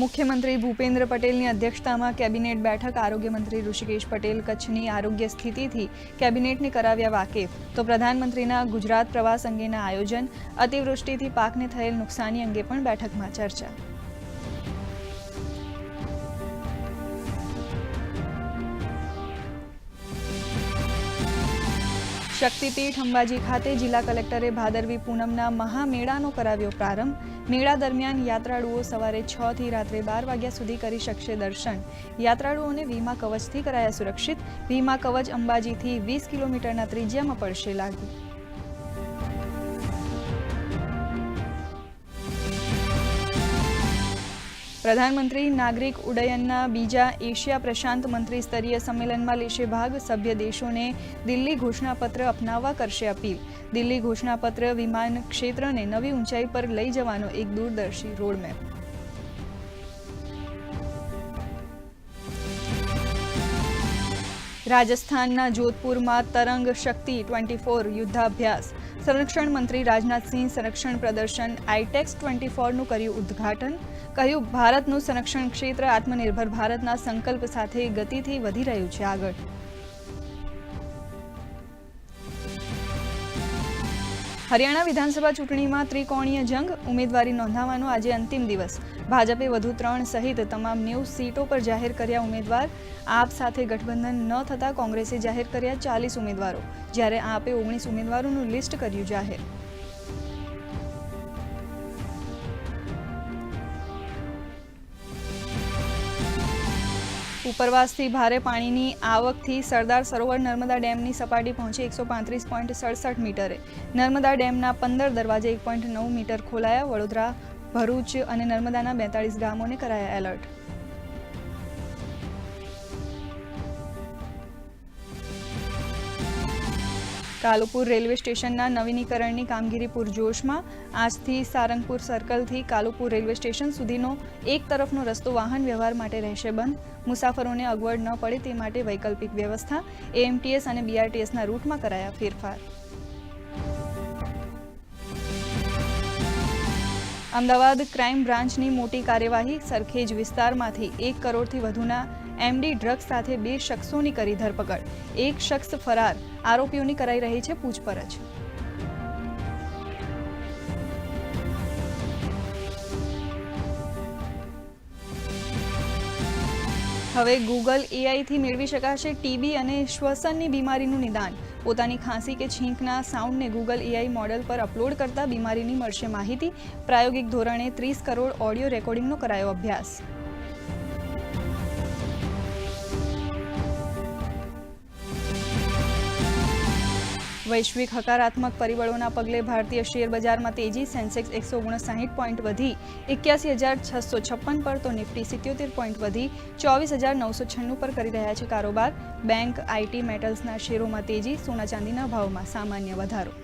મુખ્યમંત્રી ભૂપેન્દ્ર પટેલની અધ્યક્ષતામાં કેબિનેટ બેઠક આરોગ્ય મંત્રી ઋષિકેશ પટેલ કચ્છની આરોગ્ય સ્થિતિથી કેબિનેટને કરાવ્યા વાકેફ. તો પ્રધાનમંત્રીના ગુજરાત પ્રવાસ અંગેના આયોજન, અતિવૃષ્ટિથી પાકને થયેલ નુકસાની અંગે પણ બેઠકમાં ચર્ચા. શક્તિપીઠ અંબાજી ખાતે જિલ્લા કલેક્ટરે ભાદરવી પૂનમના મહામેળાનો કરાવ્યો પ્રારંભ. મેળા દરમિયાન યાત્રાળુઓ સવારે છ થી રાત્રે બાર વાગ્યા સુધી કરી શકશે દર્શન. યાત્રાળુઓને વીમા કવચથી કરાયા સુરક્ષિત. વીમા કવચ અંબાજીથી વીસ કિલોમીટરના ત્રિજ્યામાં પડશે લાગુ. પ્રધાનમંત્રી નાગરિક ઉડ્ડયનના બીજા એશિયા પ્રશાંત મંત્રી સ્તરીય સંમેલનમાં લેશે ભાગ સભ્ય દેશોને દિલ્હી ઘોષણાપત્ર અપનાવવા કરશે અપીલ. દિલ્હી ઘોષણાપત્ર વિમાન ક્ષેત્રને નવી ઊંચાઈ પર લઈ જવાનો એક દૂરદર્શી રોડમેપ. રાજસ્થાનના જોધપુરમાં તરંગ શક્તિ ટ્વેન્ટી ફોર યુદ્ધાભ્યાસ. સંરક્ષણ મંત્રી રાજનાથસિંહ સંરક્ષણ પ્રદર્શન આઈટેક્સ ટ્વેન્ટી ફોરનું કર્યું ઉદ્ઘાટન, કહ્યું ભારતનું સંરક્ષણ ક્ષેત્ર આત્મનિર્ભર ભારતના સંકલ્પ સાથે ગતિથી વધી રહ્યું છે આગળ. હરિયાણા વિધાનસભા ચૂંટણીમાં ત્રિકોણીય જંગ, ઉમેદવારી નોંધાવવાનો આજે અંતિમ દિવસ. ભાજપે વધુ ત્રણ સહિત તમામ નેવું સીટો પર જાહેર કર્યા ઉમેદવાર. આપ સાથે ગઠબંધન ન થતાં કોંગ્રેસે જાહેર કર્યા ચાલીસ ઉમેદવારો. જ્યારે આપે ઓગણીસ ઉમેદવારોનું લિસ્ટ કર્યું જાહેર. ઉપરવાસથી ભારે પાણીની આવકથી સરદાર સરોવર નર્મદા ડેમની સપાટી પહોંચી એકસો પાંત્રીસ પોઈન્ટ સડસઠ મીટરે. નર્મદા ડેમના પંદર દરવાજે એક પોઈન્ટ નવ મીટર ખોલાયા, વડોદરા, ભરૂચ અને નર્મદાના બેતાળીસ ગામોને કરાયા એલર્ટ. કાલુપુર રેલવે સ્ટેશનના નવીનીકરણની કામગીરી પૂરજોશમાં આજથી સારંગપુર સર્કલથી કાલુપુર રેલવે સ્ટેશન સુધીનો એક તરફનો રસ્તો વાહન વ્યવહાર માટે રહેશે બંધ. મુસાફરોને અગવડ ન પડે તે માટે વૈકલ્પિક વ્યવસ્થા, એએમટીએસ અને બીઆરટીએસના રૂટમાં કરાયા ફેરફાર. અમદાવાદ ક્રાઇમ બ્રાન્ચની મોટી કાર્યવાહી સરખેજ વિસ્તારમાંથી એક કરોડથી વધુના એમડી ડ્રગ્સ સાથે બે શખ્સોની કરી ધરપકડ. એક શખ્સ ફરાર. આરોપીઓની કરાઈ રહી છે પૂછપરછ. હવે ગૂગલ એઆઈથી મેળવી શકાશે ટીબી અને શ્વસનની બીમારીનું નિદાન. પોતાની ખાંસી કે છીંકના સાઉન્ડને ગૂગલ એઆઈ મોડેલ પર અપલોડ કરતા બીમારીની મળશે માહિતી. પ્રાયોગિક ધોરણે ત્રીસ કરોડ ઓડિયો રેકોર્ડિંગનો કરાયો અભ્યાસ. વૈશ્વિક હકારાત્મક પરિબળોના પગલે ભારતીય શેર બજારમાં તેજી, સેન્સેક્સ એકસો ઓગણસાઠ પોઈન્ટ વધી, એક્યાસી હજાર છસો છપ્પન પર તો નિફ્ટી સિત્યોતેર પોઈન્ટ વધી, ચોવીસ હજાર નવસો છન્નું પર કરી રહ્યા છે કારોબાર. બેંક આઈટી મેટલ્સના શેરોમાં તેજી, સોના ચાંદીના ભાવમાં સામાન્ય વધારો.